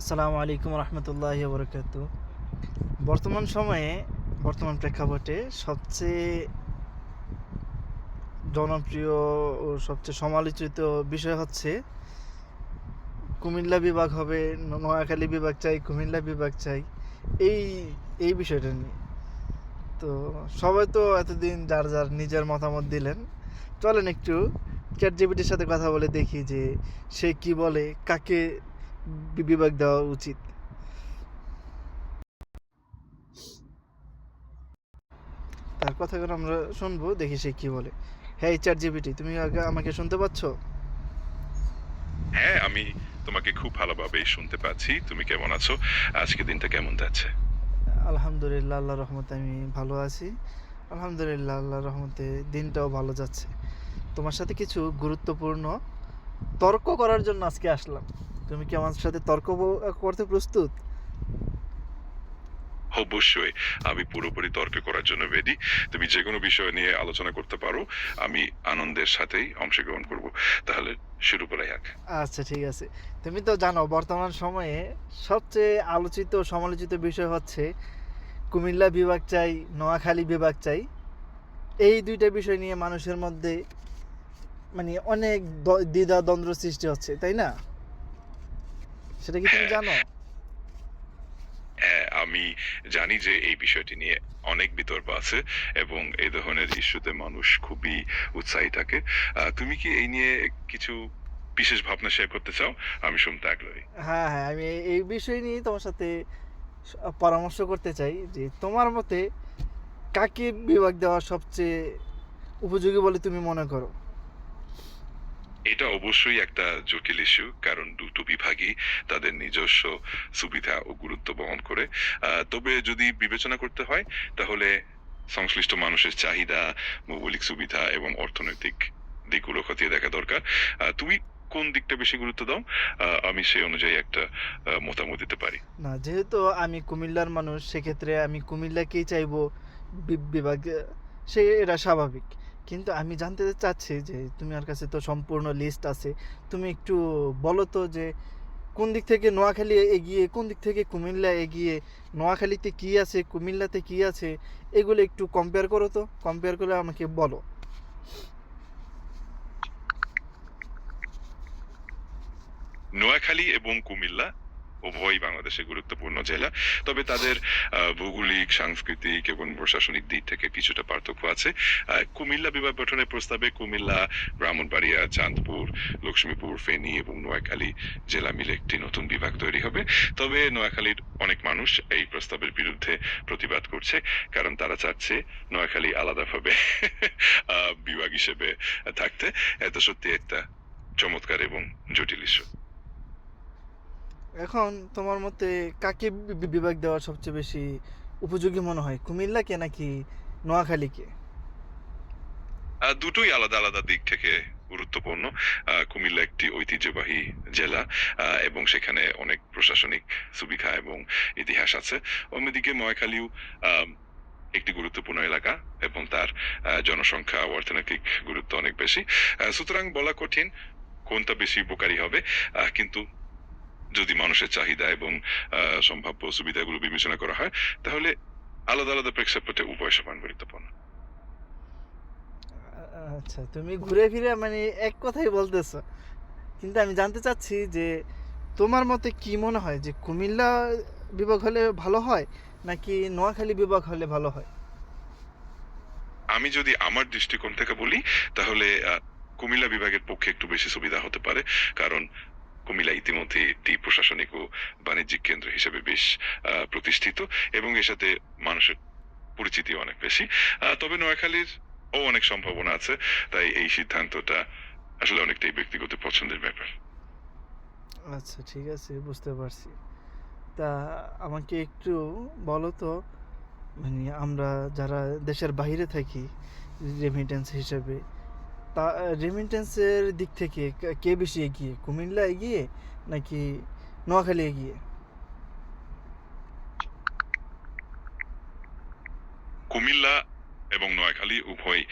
আসসালামু আলাইকুম রহমতুল্লাহ বরকাত বর্তমান সময়ে, বর্তমান প্রেক্ষাপটে সবচেয়ে জনপ্রিয় ও সবচেয়ে সমালোচিত বিষয় হচ্ছে, কুমিল্লা বিভাগ হবে, নোয়াখালী বিভাগ চাই, কুমিল্লা বিভাগ চাই, এই এই বিষয়টা নিয়ে। তো সবাই তো এতদিন যার যার নিজের মতামত দিলেন। চলেন একটু চ্যাট জিপিটির সাথে কথা বলে দেখি যে সে কি বলে, কাকে বিভাগ দেওয়া উচিত। তার কথাগুলো আমরা শুনব দেখি সে কি বলে। হ্যাঁ চ্যাট জিপিটি তুমি আগে আমাকে শুনতে পাচ্ছ? হ্যাঁ আমি তোমাকে খুব ভালোভাবে শুনতে পাচ্ছি। তুমি কেমন আছো? আজকে দিনটা কেমন যাচ্ছে? আলহামদুলিল্লাহ আল্লাহ রহমতে আমি ভালো আছি। আলহামদুলিল্লাহ আল্লাহ রহমতে দিনটাও ভালো যাচ্ছে। তোমার সাথে কিছু গুরুত্বপূর্ণ তর্ক করার জন্য আজকে আসলাম। তুমি কি আমার সাথে তর্ক করতে প্রস্তুত? অবশ্যই। আমি পুরোপুরি তর্ক করার জন্য রেডি তুমি যে কোনো বিষয় নিয়ে আলোচনা করতে পারো। আমি আনন্দের সাথেই অংশগ্রহণ করব। তাহলে শুরু করা যাক। আচ্ছা ঠিক আছে। তুমি তো জানো বর্তমান সময়ে সবচেয়ে আলোচিত সমালোচিত বিষয় হচ্ছে কুমিল্লা বিভাগ চাই নোয়াখালী বিভাগ চাই। এই দুইটা বিষয় নিয়ে মানুষের মধ্যে মানে অনেক দ- দ্বিধা দ্বন্দ্ব সৃষ্টি হচ্ছে তাই না? সেটা কি তুমি জানো? হ্যাঁ আমি জানি যে এই বিষয়টি নিয়ে অনেক বিতর্ক আছে এবং এই ধরনের ইস্যুতে মানুষ খুবই উৎসাহী থাকে। তুমি কি এই নিয়ে কিছু বিশেষ ভাবনা শেয়ার করতে চাও? আমি শুনতে আগ্রহী। হ্যাঁ হ্যাঁ আমি এই বিষয় নিয়ে তোমার সাথে পরামর্শ করতে চাই যে তোমার মতে কাকে বিভাগ দেওয়া সবচেয়ে উপযোগী বলে তুমি মনে করো? এটা অবশ্যই একটা জটিল ইস্যু কারণ দুটো বিভাগই তাদের নিজস্ব সুবিধা ও গুরুত্ব বহন করে। তবে যদি বিবেচনা করতে হয়, তাহলে সংশ্লিষ্ট মানুষের চাহিদা ভৌগোলিক সুবিধা এবং অর্থনৈতিক দিকগুলো খতিয়ে দেখা দরকার। তুমি কোন দিকটা বেশি গুরুত্ব দাও? আমি সেই অনুযায়ী একটা মতামত দিতে পারি। না, যেহেতু আমি কুমিল্লার মানুষ, সেক্ষেত্রে আমি কুমিল্লাকেই চাইব বিভাগ, সে, এটা স্বাভাবিক। কিন্তু আমি জানতে চাচ্ছি যে তোমার কাছে তো সম্পূর্ণ লিস্ট আছে। তুমি একটু বলো তো যে কোন দিক থেকে নোয়াখালী এগিয়ে, কোন দিক থেকে কুমিল্লা এগিয়ে, নোয়াখালীতে কি আছে, কুমিল্লাতে কি আছে, এগুলো একটু কম্পেয়ার করো তো কম্পেয়ার করে আমাকে বলো। নোয়াখালী এবং কুমিল্লা উভয়ই বাংলাদেশের গুরুত্বপূর্ণ জেলা। তবে তাদের ভৌগোলিক, সাংস্কৃতিক এবং প্রশাসনিক দিক থেকে কিছুটা পার্থক্য আছে। কুমিল্লা বিভাগ গঠনের প্রস্তাবে কুমিল্লা, ব্রাহ্মণবাড়িয়া, চাঁদপুর, লক্ষ্মীপুর, ফেনী এবং নোয়াখালী জেলা মিলে একটি নতুন বিভাগ তৈরি হবে। তবে নোয়াখালীর অনেক মানুষ এই প্রস্তাবের বিরুদ্ধে প্রতিবাদ করছে, কারণ তারা চাচ্ছে নোয়াখালী আলাদাভাবে বিভাগ হিসেবে থাকতে। এত সত্যি একটা চমৎকার এবং জটিল ইস্যু। এখন তোমার মতে কাকে বিভাগ দেওয়া সবচেয়ে বেশি উপযোগী মনে হয়? কুমিল্লাকে নাকি নোয়াখালীকে? দুটোই আলাদা আলাদা দিক থেকে গুরুত্বপূর্ণ। কুমিল্লা একটি ঐতিহ্যবাহী জেলা এবং সেখানে অনেক প্রশাসনিক সুবিধা এবং ইতিহাস আছে। অন্যদিকে নোয়াখালীও একটি গুরুত্বপূর্ণ এলাকা এবং তার জনসংখ্যা অর্থনৈতিক গুরুত্ব অনেক বেশি। সুতরাং বলা কঠিন কোনটা বেশি উপকারী হবে। কিন্তু যদি মানুষের চাহিদা এবং সম্ভাব্য সুবিধাগুলো বিবেচনা করা হয় তাহলে আলাদা আলাদা প্রেক্ষাপটে উভয় সমান গুরুত্বপূর্ণ। আচ্ছা তুমি ঘুরে ফিরে মানে এক কথাই বলতেছো। কিন্তু আমি জানতে চাচ্ছি যে তোমার মতে কি মনে হয় যে কুমিল্লা বিভাগ হলে ভালো হয় নাকি নোয়াখালী বিভাগ হলে ভালো হয়? আমি যদি আমার দৃষ্টিকোণ থেকে বলি তাহলে কুমিল্লা বিভাগের পক্ষে একটু বেশি সুবিধা হতে পারে। কারণ কুমিল্লা ইতিমধ্যে একটি প্রশাসনিক ও বাণিজ্যিক কেন্দ্র হিসেবে বেশ প্রতিষ্ঠিত এবং এর সাথে মানুষের পরিচিতি অনেক বেশি। তবে নোয়াখালীর ও অনেক সম্ভাবনা আছে, তাই এই সিদ্ধান্তটা আসলে অনেকটাই ব্যক্তিগত পছন্দের ব্যাপার। আচ্ছা ঠিক আছে, বুঝতে পারছি। তা আমাকে একটু বলো তো মানে আমরা যারা দেশের বাইরে থাকি রেমিটেন্স হিসেবে তা রেমিটেন্সের দিক থেকে কে- বেশি এগিয়ে? কুমিল্লা এগিয়ে নাকি নোয়াখালী এগিয়ে? কুমিল্লা এবং নোয়াখালী উভয়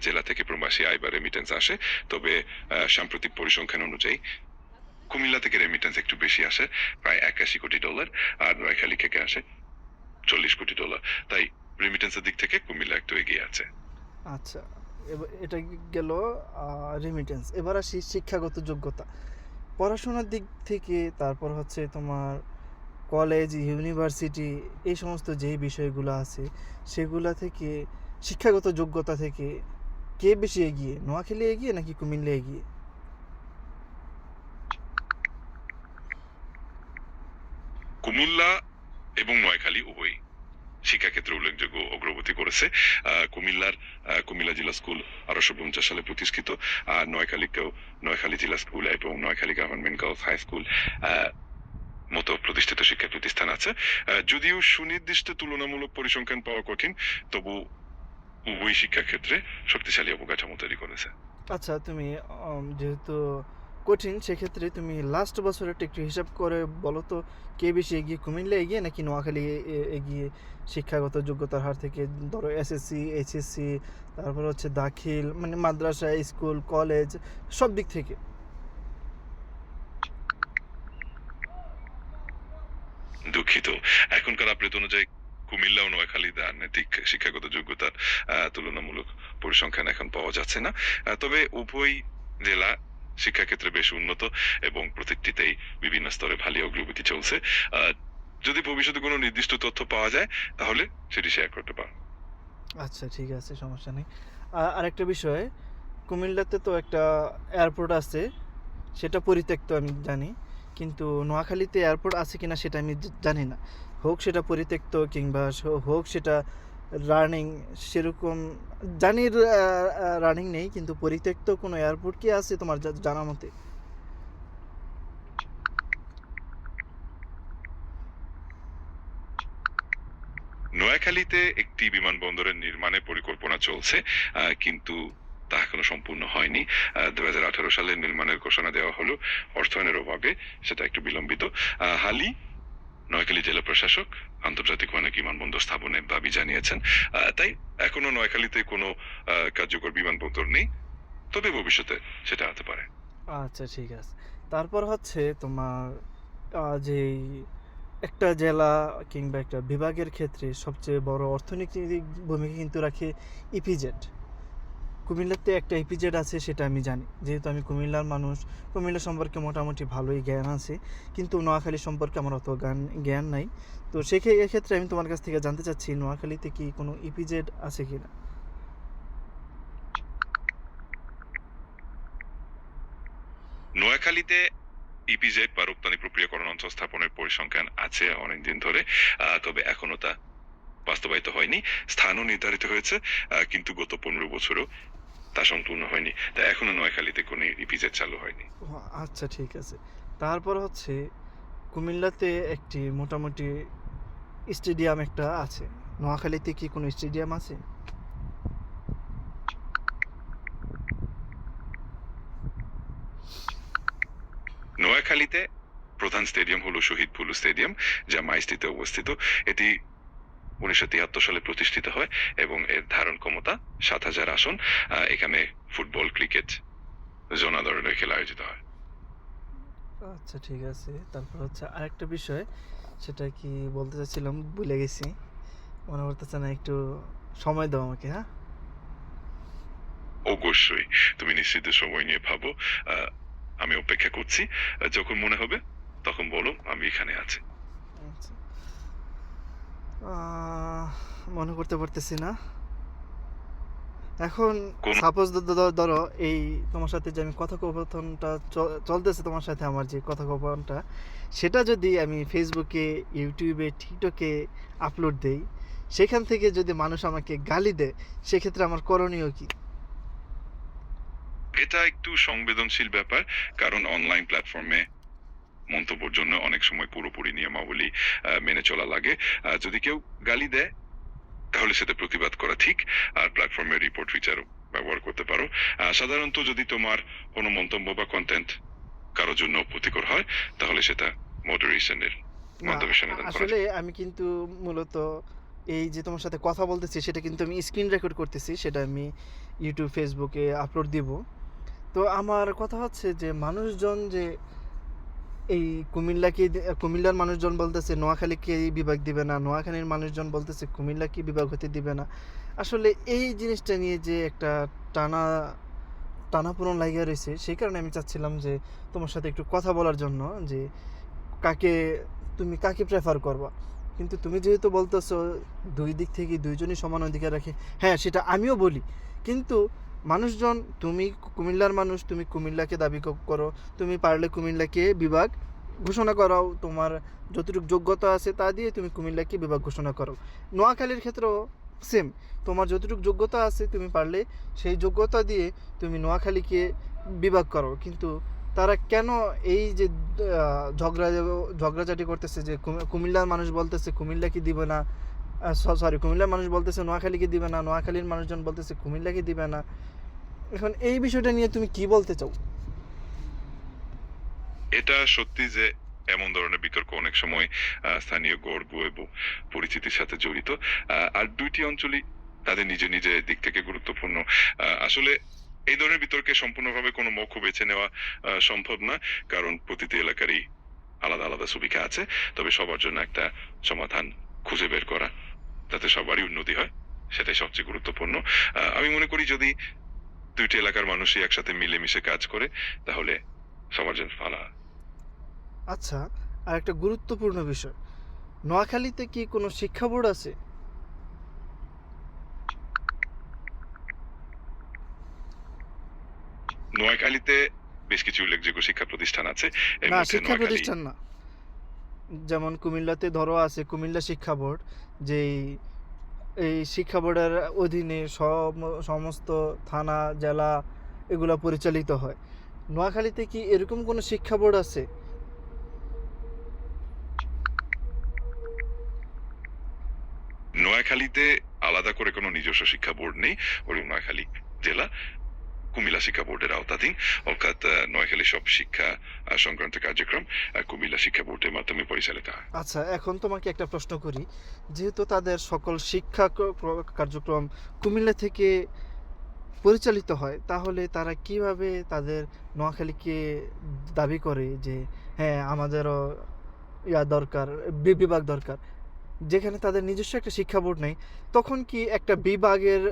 জেলা থেকে প্রবাসী আয় বা রেমিটেন্স আসে। তবে সাম্প্রতিক পরিসংখ্যান অনুযায়ী কুমিল্লা থেকে রেমিটেন্স একটু বেশি আসে প্রায় একাশি কোটি ডলার আর নোয়াখালী থেকে আসে চল্লিশ কোটি ডলার তাই রেমিটেন্সের দিক থেকে কুমিল্লা একটু এগিয়ে আছে। আচ্ছা। এটা গেল রেমিটেন্স এবার আসি শিক্ষাগত যোগ্যতা। পড়াশোনার দিক থেকে তারপর হচ্ছে তোমার কলেজ ইউনিভার্সিটি এই সমস্ত যে বিষয়গুলো আছে, সেগুলা থেকে শিক্ষাগত যোগ্যতা থেকে কে বেশি এগিয়ে? নোয়াখালী এগিয়ে নাকি কুমিল্লা এগিয়ে? কুমিল্লা এবং নোয়াখালী উভয়ই। শিক্ষাক্ষেত্রে উল্লেখযোগ্য অগ্রগতি করেছে। কুমিল্লার কুমিল্লা জেলা স্কুল আঠারোশো পঞ্চাশ সালে প্রতিষ্ঠিত। আর নোয়াখালীকেও, নোয়াখালী জেলা স্কুল এবং Noakhali government girls high school মতো প্রতিষ্ঠিত শিক্ষা প্রতিষ্ঠান আছে। যদিও সুনির্দিষ্ট তুলনামূলক পরিসংখ্যান পাওয়া কঠিন, তবু উভয় শিক্ষাক্ষেত্রে শক্তিশালী অবকাঠামো তৈরি করেছে। আচ্ছা তুমি যেহেতু কঠিন, সেক্ষেত্রে তুমি লাস্ট বছরেরটা একটু হিসাব করে বলো তো, কে বেশি এগিয়ে, কুমিল্লা এগিয়ে নাকি নোয়াখালী এগিয়ে শিক্ষাগত যোগ্যতার হার থেকে ধরো এসএসসি এইচএসসি তারপর হচ্ছে দাখিল মানে মাদ্রাসা, স্কুল কলেজ সব দিক থেকে? দুঃখিত। এখনকার আপডেট অনুযায়ী কুমিল্লা ও নোয়াখালী রাজনৈতিক শিক্ষাগত যোগ্যতার তুলনামূলক পরিসংখ্যান এখন পাওয়া যাচ্ছে না। তবে উভয় জেলা শিক্ষাক্ষেত্রে বেশ উন্নত এবং প্রত্যেকটিতেই বিভিন্ন স্তরে ভালো অগ্রগতি চলছে। যদি ভবিষ্যতে কোনো নির্দিষ্ট তথ্য পাওয়া যায়, তাহলে সেটি শেয়ার করতে পারো। আচ্ছা ঠিক আছে, সমস্যা নেই। আর আরেকটা বিষয়, কুমিল্লাতে তো একটা এয়ারপোর্ট আছে, সেটা পরিত্যক্ত আমি জানি, কিন্তু নোয়াখালীতে এয়ারপোর্ট আছে কিনা সেটা আমি জানি না। হোক সেটা পরিত্যক্ত কিংবা হোক সেটা রানিং সেরকম জানি রানিং নেই, কিন্তু পরিত্যক্ত কোনো এয়ারপোর্ট কি আছে তোমার জানা মতে? নোয়াখালীতে একটি বিমানবন্দরের নির্মাণের পরিকল্পনা চলছে কিন্তু তা এখনও সম্পূর্ণ হয়নি। দু হাজার আঠারো সালে নির্মাণের ঘোষণা দেওয়া হলো অর্থায়নের অভাবে, সেটা একটু বিলম্বিত। হালি নোয়াখালী জেলা প্রশাসক, আন্তর্জাতিক অনেক বিমানবন্দর স্থাপনের দাবি জানিয়েছেন। তাই এখনও নোয়াখালীতে কোনো কার্যকর বিমানবন্দর নেই। তবে ভবিষ্যতে সেটা হতে পারে। আচ্ছা ঠিক আছে। তারপর হচ্ছে তোমার যেই একটা জেলা কিংবা একটা বিভাগের ক্ষেত্রে সবচেয়ে বড় অর্থনৈতিক ভূমিকা কিন্তু রাখে ইপিজেড। কুমিল্লাতে একটা এপিজেড আছে, সেটা আমি জানি। যেহেতু আমি কুমিল্লার মানুষ, কুমিল্লা সম্পর্কে মোটামুটি ভালোই জ্ঞান আছে, কিন্তু নোয়াখালী সম্পর্কে আমার অত জ্ঞান জ্ঞান নাই। তো সেক্ষে এক্ষেত্রে আমি তোমার কাছ থেকে জানতে চাচ্ছি, নোয়াখালীতে কি কোনো ইপিজেড আছে কি না নোয়াখালীতে ইপিজেড বা রপ্তানি প্রক্রিয়াকরণ অঞ্চল স্থাপনের পরিসংখ্যান আছে অনেকদিন ধরে তবে এখনও তা বাস্তবায়িত হয়নি স্থানও নির্ধারিত হয়েছে কিন্তু গত পনেরো বছরও তা সম্পূর্ণ হয়নি। তা এখনও নোয়াখালীতে কোনো ইপিজেড চালু হয়নি। আচ্ছা ঠিক আছে। তারপর হচ্ছে কুমিল্লাতে একটি মোটামুটি স্টেডিয়াম একটা আছে। নোয়াখালীতে কি কোনো স্টেডিয়াম আছে? নোয়াখালীতে প্রধান স্টেডিয়াম হলো শহীদ পুলু স্টেডিয়াম যা মাইস্টিতে অবস্থিত। এটি উনিশশো তিয়াত্তর সালে প্রতিষ্ঠিত হয় এবং এর ধারণ ক্ষমতা সাত হাজার আসন এখানে ফুটবল ক্রিকেট জোনা ধরনের খেলা আয়োজিত হয়। আচ্ছা ঠিক আছে। তারপর হচ্ছে আরেকটা বিষয় সেটা কি বলতে চাচ্ছিলাম ভুলে গেছি। মনে করতেছে না একটু সময় দাও আমাকে হ্যাঁ? অবশ্যই তুমি নিশ্চিত সময় নিয়ে ভাবো। আমি অপেক্ষা করছি। যখন মনে হবে তখন বলো আমি এখানে আছি। মনে করতে পারতেছি না। এখন সাপোজ ধরো এই তোমার সাথে যে আমি কথোপকথনটা চলতেছে তোমার সাথে আমার যে কথোপকথনটা সেটা যদি আমি ফেসবুকে ইউটিউবে টিকটকে আপলোড দেই সেখান থেকে যদি মানুষ আমাকে গালি দেয় সেক্ষেত্রে আমার করণীয় কি? এটা একটু সংবেদনশীল ব্যাপার কারণ অনলাইন প্ল্যাটফর্মে মন্তব্যের জন্য অনেক সময় পুরোপুরি নিয়মাবলী মেনে চলা লাগে। যদি কেউ গালি দেয় তাহলে সেটা প্রতিবাদ করা ঠিক। আর প্ল্যাটফর্মের রিপোর্ট ফিচার ব্যবহার করতে পারো। সাধারণত যদি তোমার কোনো মন্তব্য বা কন্টেন্ট কারোর জন্য ক্ষতিকর হয় তাহলে সেটা মডারেশনের না, মাধ্যমে সমাধান করা আসলে আমি কিন্তু মূলত এই যে তোমার সাথে কথা বলতেছি সেটা কিন্তু আমি স্ক্রিন রেকর্ড করতেছি সেটা আমি ইউটিউব ফেসবুকে আপলোড দিব। তো আমার কথা হচ্ছে যে মানুষজন যে এই কুমিল্লাকে কুমিল্লার মানুষজন বলতেছে, নোয়াখালীকে এই বিভাগ দিবে না, নোয়াখালীর মানুষজন বলতেছে, কুমিল্লাকে বিভাগ হতে দিবে না। আসলে এই জিনিসটা নিয়ে যে একটা টানা, টানাপোড়ন লাগিয়ে রয়েছে, সেই কারণে আমি চাচ্ছিলাম যে তোমার সাথে একটু কথা বলার জন্য যে কাকে, তুমি কাকে প্রেফার করবা? কিন্তু তুমি যেহেতু বলতেছো দুই দিক থেকে দুইজনই সমান অধিকার রাখে হ্যাঁ সেটা আমিও বলি। কিন্তু মানুষজন, তুমি কুমিল্লার মানুষ, তুমি কুমিল্লাকে দাবি করো। তুমি পারলে কুমিল্লাকে বিভাগ ঘোষণা করাও। তোমার যতটুকু যোগ্যতা আছে তা দিয়ে তুমি কুমিল্লাকে বিভাগ ঘোষণা করো। নোয়াখালীর ক্ষেত্রেও সেম তোমার যতটুকু যোগ্যতা আছে তুমি পারলে সেই যোগ্যতা দিয়ে তুমি নোয়াখালীকে বিভাগ করো। কিন্তু তারা কেন এই যে ঝগড়া ঝগড়াঝাটি করতেছে যে কুমিল্লার মানুষ বলতেছে কুমিল্লাকে দিবে না? সরি কুমিল্লার মানুষ বলতেছে নোয়াখালীকে দিবে না। নোয়াখালীর মানুষজন বলতেছে কুমিল্লাকে দিবে না। এখন এই বিষয়টা নিয়ে তুমি কি বলতে চাও? এটা সত্যি যে এমন ধরনের বিতর্ক অনেক সময় স্থানীয় গর্ব এবং পরিচিতির সাথে জড়িত। আর দুইটি অঞ্চলই তাদের নিজে নিজে দিক থেকে গুরুত্বপূর্ণ। আসলে এই ধরনের বিতর্কে সম্পূর্ণভাবে কোনো মক্ষ বেছে নেওয়া সম্ভব না, কারণ প্রতিটি এলাকারই আলাদা আলাদা সুবিধা আছে। তবে সবার জন্য একটা সমাধান খুঁজে বের করা তাতে সবারই উন্নতি হয়, সেটাই সবচেয়ে গুরুত্বপূর্ণ। আমি মনে করি যদি দুইটি এলাকার মানুষই একসাথে মিলেমিশে কাজ করে তাহলে ভালো হয়। আচ্ছা আর একটা গুরুত্বপূর্ণ বিষয়। নোয়াখালীতে কি কোনো শিক্ষা বোর্ড আছে? নোয়াখালীতে বেশ কিছু উল্লেখযোগ্য শিক্ষা প্রতিষ্ঠান আছে। না শিক্ষা প্রতিষ্ঠান না। যেমন কুমিল্লাতে ধরো আছে কুমিল্লা শিক্ষা বোর্ড যেই এই শিক্ষা বোর্ডের অধীনে সমস্ত থানা, জেলা এগুলা পরিচালিত হয়। নোয়াখালীতে কি এরকম কোনো শিক্ষা বোর্ড আছে? নোয়াখালীতে আলাদা করে কোনো নিজস্ব শিক্ষা বোর্ড নেই ওই নোয়াখালী জেলা। কুমিল্লা শিক্ষা বোর্ডের আওতাধীন, অর্থাৎ নোয়াখালী সব শিক্ষা সংক্রান্ত কার্যক্রম কুমিল্লা শিক্ষা বোর্ডের মাধ্যমে পরিচালিত হয়। আচ্ছা এখন তোমাকে একটা প্রশ্ন করি। যেহেতু তাদের সকল শিক্ষা কার্যক্রম কুমিল্লা থেকে পরিচালিত হয়, তাহলে তারা কীভাবে তাদের নোয়াখালীকে দাবি করে যে হ্যাঁ আমাদেরও ইয়া দরকার বিভাগ দরকার? যেখানে তাদের নিজস্ব একটা শিক্ষা বোর্ড নেই, তখন কি একটা বিভাগের,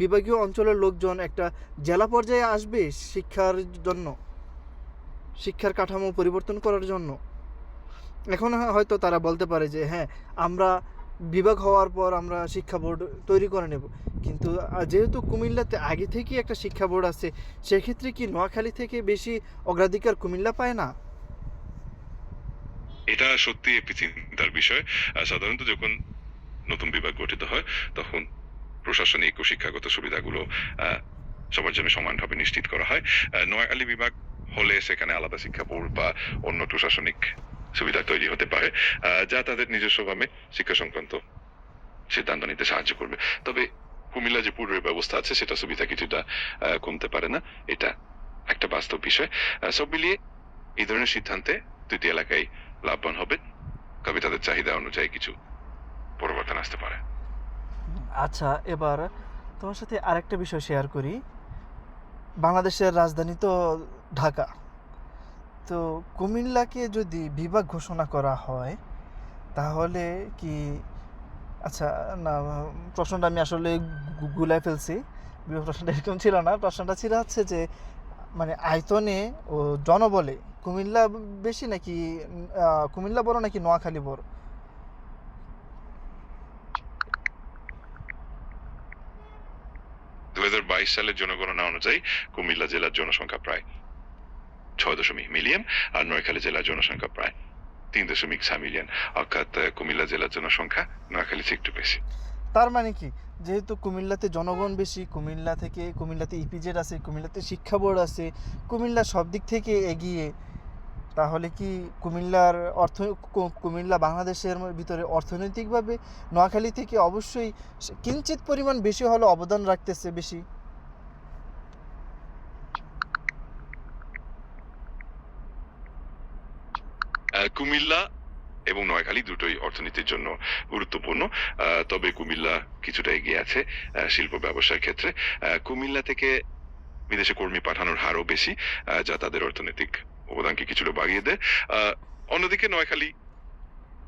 বিভাগীয় অঞ্চলের লোকজন একটা জেলা পর্যায়ে আসবে শিক্ষার জন্য? শিক্ষার কাঠামো পরিবর্তন করার জন্য? এখন হয়তো তারা বলতে পারে যে হ্যাঁ আমরা বিভাগ হওয়ার পর আমরা শিক্ষা বোর্ড তৈরি করে নেব। কিন্তু যেহেতু কুমিল্লাতে আগে থেকেই একটা শিক্ষা বোর্ড আছে, সেক্ষেত্রে কি নোয়াখালী থেকে বেশি অগ্রাধিকার কুমিল্লা পায় না? এটা সত্যি একটি চিন্তার বিষয়। সাধারণত যখন নতুন বিভাগ গঠিত হয়, তখন প্রশাসনিক ও শিক্ষাগত সুবিধাগুলো সবার জন্য সমানভাবে নিশ্চিত করা হয়। নোয়াখালী বিভাগ হলে সেখানে আলাদা শিক্ষা বোর্ড বা অন্য প্রশাসনিক সুবিধা তৈরি হতে পারে যা তাদের নিজস্বভাবে শিক্ষা সংক্রান্ত সিদ্ধান্ত নিতে সাহায্য করবে। তবে কুমিল্লা যে পূর্বের ব্যবস্থা আছে, সেটা সুবিধা কিছুটা কমতে পারে না। এটা একটা বাস্তব বিষয়। সব মিলিয়ে এই ধরনের সিদ্ধান্তে দুটি এলাকায় লাভবান হবে? তবে তাদের চাহিদা অনুযায়ী কিছু পরিবর্তন আসতে পারে। আচ্ছা এবার তোমার সাথে আরেকটা বিষয় শেয়ার করি। বাংলাদেশের রাজধানী তো ঢাকা। তো কুমিল্লাকে যদি বিভাগ ঘোষণা করা হয়, তাহলে কি আচ্ছা না, প্রশ্নটা আমি আসলে গুলায় ফেলছি। প্রশ্নটা এরকম ছিল না। প্রশ্নটা ছিল হচ্ছে যে মানে আয়তনে ও জনবলে কুমিল্লা বেশি নাকি কুমিল্লা বড় নাকি নোয়াখালী বড়? বাইশ সালের জনগণনা অনুযায়ী কুমিল্লা জেলার জনসংখ্যা প্রায় ছয় দশমিক মিলিয়ন আর নোয়াখালী জেলার জনসংখ্যা প্রায় তিন দশমিক ছয় মিলিয়ন। অর্থাৎ কুমিল্লা জেলার জনসংখ্যা নোয়াখালী একটু বেশি। তার মানে কি? যেহেতু কুমিল্লাতে জনগণ বেশি কুমিল্লা থেকে কুমিল্লাতে ইপিজেড আছে কুমিল্লাতে শিক্ষা বোর্ড আছে কুমিল্লা সব দিক থেকে এগিয়ে তাহলে কি কুমিল্লার অর্থ কুমিল্লা বাংলাদেশের ভিতরে অর্থনৈতিকভাবে নোয়াখালী থেকে অবশ্যই কিঞ্চিত পরিমাণ বেশি হলে অবদান রাখতেছে বেশি? কুমিল্লা এবং নোয়াখালী দুটোই অর্থনীতির জন্য গুরুত্বপূর্ণ। তবে কুমিল্লা কিছুটা এগিয়ে আছে শিল্প ব্যবসার ক্ষেত্রে। কুমিল্লা থেকে বিদেশে কর্মী পাঠানোর হারও বেশি যা তাদের অর্থনৈতিক অবদানকে কিছুটা বাড়িয়ে দেয়। অন্যদিকে নোয়াখালী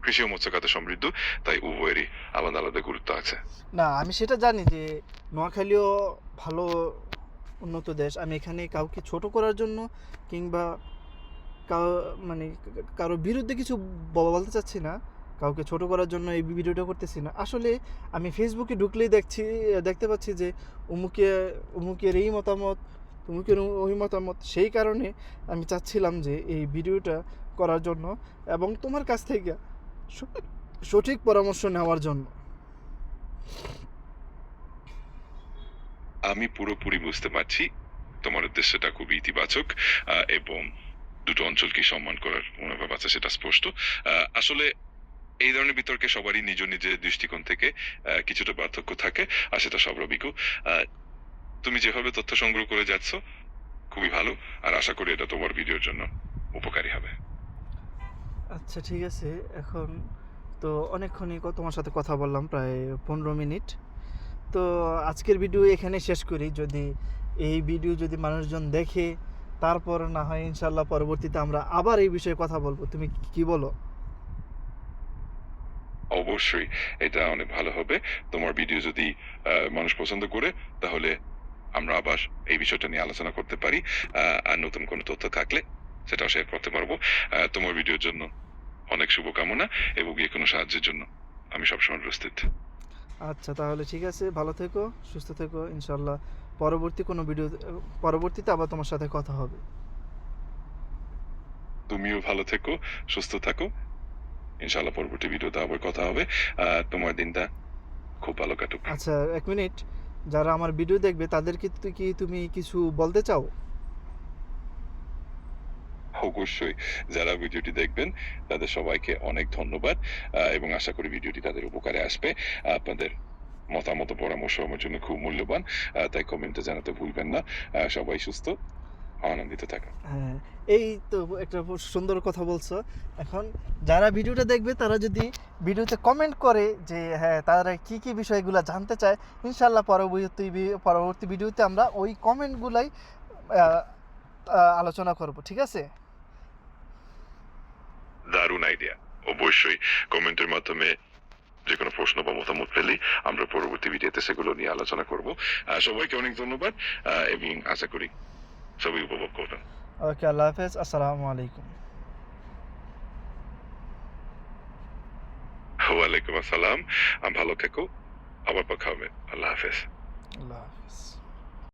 কৃষি ও মৎস্য খাতে সমৃদ্ধ, তাই উভয়েরই আলাদা আলাদা গুরুত্ব আছে। না, আমি সেটা জানি যে নোয়াখালীও ভালো উন্নত দেশ। আমি এখানে কাউকে ছোট করার জন্য কিংবা মানে কারও বিরুদ্ধে কিছু বলতে চাচ্ছি না। কাউকে ছোট করার জন্য এই ভিডিওটা করতেছি না। আসলে আমি ফেসবুকে ঢুকলেই দেখছি, দেখতে পাচ্ছি যে উমুকে উমুকের এই মতামত উমুকের ও- ওই মতামত সেই কারণে আমি চাচ্ছিলাম যে এই ভিডিওটা করার জন্য এবং তোমার কাছ থেকে সঠিক পরামর্শ নেওয়ার জন্য। আমি পুরোপুরি বুঝতে পারছি তোমার উদ্দেশ্যটা খুবই ইতিবাচক এবং দুটো অঞ্চলকে সম্মান করার মনোভাব আছে সেটা স্পষ্ট। আসলে এই ধরনের বিতর্কে সবারই নিজ নিজের দৃষ্টিকোণ থেকে কিছুটা পার্থক্য থাকে আর সেটা স্বাভাবিকও। আহ, তুমি যেভাবে তথ্য সংগ্রহ করে যাচ্ছ খুবই ভালো। আর আশা করি এটা তোমার ভিডিওর জন্য উপকারী হবে। আচ্ছা ঠিক আছে। এখন তো অনেকক্ষণই তোমার সাথে কথা বললাম প্রায় পনেরো মিনিট। তো আজকের ভিডিও এখানে শেষ করি। যদি এই ভিডিও যদি মানুষজন দেখে তারপর না হয় ইনশাল্লাহ পরবর্তীতে আমরা আবার এই বিষয়ে কথা বলব। তুমি কি- কি বলো? অবশ্যই এটা অনেক ভালো হবে। তোমার ভিডিও যদি মানুষ পছন্দ করে তাহলে আমরা আবার এই বিষয়টা নিয়ে আলোচনা করতে পারি আর নতুন কোনো তথ্য থাকলে সেটাও শেয়ার করতে পারব। তোমার ভিডিওর জন্য অনেক শুভকামনা এবং যে কোনো সাহায্যের জন্য আমি সবসময় প্রস্তুত। আচ্ছা তাহলে ঠিক আছে ভালো থেকো সুস্থ থেকো ইনশাল্লাহ পরবর্তী কোনো ভিডিও পরবর্তীতে আবার তোমার সাথে কথা হবে। তুমিও ভালো থেকো সুস্থ থাকো। ইনশাআল্লাহ পরবর্তী ভিডিওতে আবার কথা হবে। তোমার দিনটা খুব ভালো কাটুক। আচ্ছা এক মিনিট। যারা আমার ভিডিও দেখবে, তাদেরকে কি তুমি কিছু বলতে চাও? অবশ্যই। যারা ভিডিওটি দেখবেন, তাদের সবাইকে অনেক ধন্যবাদ এবং আশা করি ভিডিওটি তাদের উপকারে আসবে। আপনাদের মতামত পরামর্শ আমার জন্য খুব মূল্যবান তাই কমেন্টে জানাতে ভুলবেন না। সবাই সুস্থ। আনন্দিত থাকুন হ্যাঁ এই তো একটা সুন্দর কথা বলছো। এখন যারা ভিডিওটা দেখবে তারা যদি ভিডিওতে কমেন্ট করে যে হ্যাঁ তারা কি কি বিষয়গুলো জানতে চায় ইনশাল্লাহ পরবর্তী পরবর্তী ভিডিওতে আমরা ওই কমেন্টগুলাই আলোচনা করব ঠিক আছে? দারুণ আইডিয়া অবশ্যই কমেন্টের মাধ্যমে যে কোনো প্রশ্ন বা মতামত পেলেই আমরা পরবর্তী ভিডিওতে সেগুলো নিয়ে আলোচনা করব। সবাইকে অনেক ধন্যবাদ এবং আশা করি সবাই উপভোগ করবেন ওকে আল্লাহ হাফেজ আসসালামু আলাইকুম ওয়ালাইকুম আসসালাম আহ, ভালো থেকো আবার কথা হবে আল্লাহ হাফেজ